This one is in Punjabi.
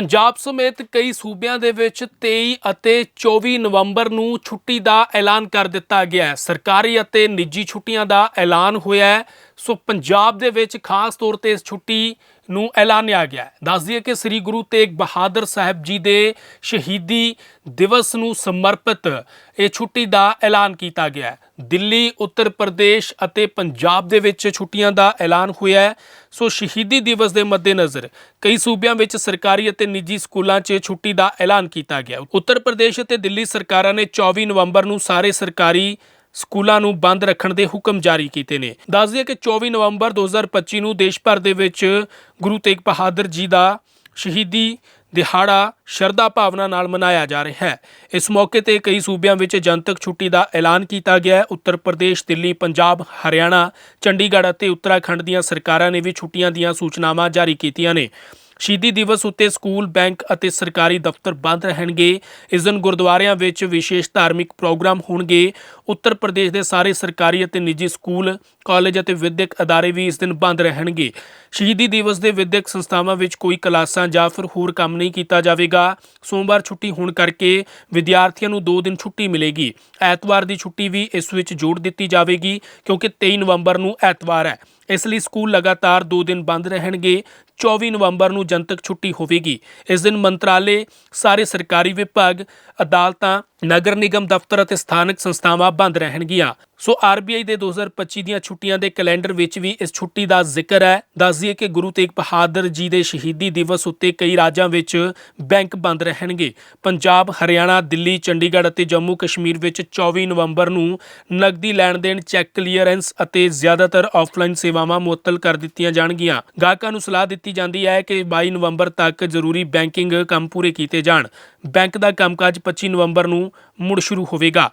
ਪੰਜਾਬ ਸਮੇਤ ਕਈ ਸੂਬਿਆਂ ਦੇ ਵਿੱਚ 23 ਅਤੇ 24 ਨਵੰਬਰ ਨੂੰ ਛੁੱਟੀ ਦਾ ਐਲਾਨ ਕਰ ਦਿੱਤਾ ਗਿਆ ਹੈ। ਸਰਕਾਰੀ ਅਤੇ ਨਿੱਜੀ ਛੁੱਟੀਆਂ ਦਾ ਐਲਾਨ ਹੋਇਆ ਹੈ। ਸੋ ਪੰਜਾਬ ਦੇ ਵਿੱਚ ਖਾਸ ਤੌਰ ਤੇ ਇਸ ਛੁੱਟੀ ਨੂੰ ਐਲਾਨਿਆ ਗਿਆ ਹੈ। ਦੱਸ ਦਈਏ ਕਿ ਸ੍ਰੀ ਗੁਰੂ ਤੇਗ ਬਹਾਦਰ ਸਾਹਿਬ ਜੀ ਦੇ ਸ਼ਹੀਦੀ ਦਿਵਸ ਨੂੰ ਸਮਰਪਿਤ ਇਹ ਛੁੱਟੀ ਦਾ ਐਲਾਨ ਕੀਤਾ ਗਿਆ ਹੈ। ਦਿੱਲੀ, ਉੱਤਰ ਪ੍ਰਦੇਸ਼ ਅਤੇ ਪੰਜਾਬ ਦੇ ਵਿੱਚ ਛੁੱਟੀਆਂ ਦਾ ਐਲਾਨ ਹੋਇਆ ਹੈ। ਸੋ ਸ਼ਹੀਦੀ ਦਿਵਸ ਦੇ ਮੱਦੇਨਜ਼ਰ ਕਈ ਸੂਬਿਆਂ ਵਿੱਚ ਸਰਕਾਰੀ ਅਤੇ ਨਿੱਜੀ ਸਕੂਲਾਂ 'ਚ ਛੁੱਟੀ ਦਾ ਐਲਾਨ ਕੀਤਾ ਗਿਆ। ਉੱਤਰ ਪ੍ਰਦੇਸ਼ ਅਤੇ ਦਿੱਲੀ ਸਰਕਾਰਾਂ ਨੇ 24 ਨਵੰਬਰ ਨੂੰ ਸਾਰੇ ਸਰਕਾਰੀ ਸਕੂਲਾਂ ਨੂੰ ਬੰਦ ਰੱਖਣ ਦੇ ਹੁਕਮ ਜਾਰੀ ਕੀਤੇ ਨੇ। ਦੱਸ ਦਈਏ ਕਿ 24 ਨਵੰਬਰ 2025 ਨੂੰ ਦੇਸ਼ ਭਰ ਦੇ ਵਿੱਚ ਗੁਰੂ ਤੇਗ ਬਹਾਦਰ ਜੀ ਦਾ ਸ਼ਹੀਦੀ ਦਿਹਾੜਾ ਸ਼ਰਧਾ ਭਾਵਨਾ ਨਾਲ ਮਨਾਇਆ ਜਾ ਰਿਹਾ ਹੈ। ਇਸ ਮੌਕੇ ਤੇ ਕਈ ਸੂਬਿਆਂ ਵਿੱਚ ਜਨਤਕ ਛੁੱਟੀ ਦਾ ਐਲਾਨ ਕੀਤਾ ਗਿਆ ਹੈ। ਉੱਤਰ ਪ੍ਰਦੇਸ਼, ਦਿੱਲੀ, ਪੰਜਾਬ, ਹਰਿਆਣਾ, ਚੰਡੀਗੜ੍ਹ ਅਤੇ ਉੱਤਰਾਖੰਡ ਦੀਆਂ ਸਰਕਾਰਾਂ ਨੇ ਵੀ ਛੁੱਟੀਆਂ ਦੀਆਂ ਸੂਚਨਾਵਾਂ ਜਾਰੀ ਕੀਤੀਆਂ ਨੇ। ਸ਼ਹੀਦੀ ਦਿਵਸ ਉੱਤੇ ਸਕੂਲ, ਬੈਂਕ ਅਤੇ ਸਰਕਾਰੀ ਦਫ਼ਤਰ ਬੰਦ ਰਹਿਣਗੇ। ਇਸ ਦਿਨ ਗੁਰਦੁਆਰਿਆਂ ਵਿੱਚ ਵਿਸ਼ੇਸ਼ ਧਾਰਮਿਕ ਪ੍ਰੋਗਰਾਮ ਹੋਣਗੇ। ਉੱਤਰ ਪ੍ਰਦੇਸ਼ ਦੇ ਸਾਰੇ ਸਰਕਾਰੀ ਅਤੇ ਨਿੱਜੀ ਸਕੂਲ, ਕਾਲਜ ਅਤੇ ਵਿਦਿਅਕ ਅਦਾਰੇ ਵੀ ਇਸ ਦਿਨ ਬੰਦ ਰਹਿਣਗੇ। ਸ਼ਹੀਦੀ ਦਿਵਸ ਦੇ ਵਿਦਿਅਕ ਸੰਸਥਾਵਾਂ ਵਿੱਚ ਕੋਈ ਕਲਾਸਾਂ ਜਾਂ ਫਿਰ ਹੋਰ ਕੰਮ ਨਹੀਂ ਕੀਤਾ ਜਾਵੇਗਾ। ਸੋਮਵਾਰ ਛੁੱਟੀ ਹੋਣ ਕਰਕੇ ਵਿਦਿਆਰਥੀਆਂ ਨੂੰ 2 ਦਿਨ ਛੁੱਟੀ ਮਿਲੇਗੀ। ਐਤਵਾਰ ਦੀ ਛੁੱਟੀ ਵੀ ਇਸ ਵਿੱਚ ਜੋੜ ਦਿੱਤੀ ਜਾਵੇਗੀ, ਕਿਉਂਕਿ 23 ਨਵੰਬਰ ਨੂੰ ਐਤਵਾਰ ਹੈ। ਇਸ ਲਈ ਸਕੂਲ ਲਗਾਤਾਰ 2 ਦਿਨ ਬੰਦ ਰਹਿਣਗੇ। 24 ਨਵੰਬਰ ਨੂੰ ਜਨਤਕ ਛੁੱਟੀ ਹੋਵੇਗੀ। ਇਸ ਦਿਨ ਮੰਤਰਾਲੇ, ਸਾਰੇ ਸਰਕਾਰੀ ਵਿਭਾਗ, ਅਦਾਲਤਾਂ, ਨਗਰ ਨਿਗਮ ਦਫ਼ਤਰ ਅਤੇ ਸਥਾਨਕ ਸੰਸਥਾਵਾਂ ਬੰਦ ਰਹਿਣਗੀਆਂ। ਸੋ ਆਰਬੀਆਈ ਦੇ 2025 ਦੀਆਂ ਛੁੱਟੀਆਂ ਦੇ ਕੈਲੰਡਰ ਵਿੱਚ ਵੀ ਇਸ ਛੁੱਟੀ ਦਾ ਜ਼ਿਕਰ ਹੈ। ਦੱਸ ਦਈਏ ਕਿ ਗੁਰੂ ਤੇਗ ਬਹਾਦਰ ਜੀ ਦੇ ਸ਼ਹੀਦੀ ਦਿਵਸ ਉੱਤੇ ਕਈ ਰਾਜਾਂ ਵਿੱਚ ਬੈਂਕ ਬੰਦ ਰਹਿਣਗੇ। ਪੰਜਾਬ, ਹਰਿਆਣਾ, ਦਿੱਲੀ, ਚੰਡੀਗੜ੍ਹ ਅਤੇ ਜੰਮੂ ਕਸ਼ਮੀਰ ਵਿੱਚ 24 ਨਵੰਬਰ ਨੂੰ ਨਕਦੀ ਲੈਣ ਦੇਣ ਚੈੱਕ ਕਲੀਅਰੈਂਸ ਅਤੇ ਜ਼ਿਆਦਾਤਰ ਆਫਲਾਈਨ ਸੇਵਾਵਾਂ ਮੁਅੱਤਲ ਕਰ ਦਿੱਤੀਆਂ ਜਾਣਗੀਆਂ। ਗਾਹਕਾਂ ਨੂੰ ਸਲਾਹ ਦਿੱਤੀ ਜਾਂਦੀ ਹੈ ਕਿ 22 ਨਵੰਬਰ ਤੱਕ ਜ਼ਰੂਰੀ ਬੈਂਕਿੰਗ ਕੰਮ ਪੂਰੇ ਕੀਤੇ ਜਾਣ। ਬੈਂਕ ਦਾ ਕੰਮਕਾਜ 25 ਨਵੰਬਰ ਨੂੰ ਮੁੜ ਸ਼ੁਰੂ ਹੋਵੇਗਾ।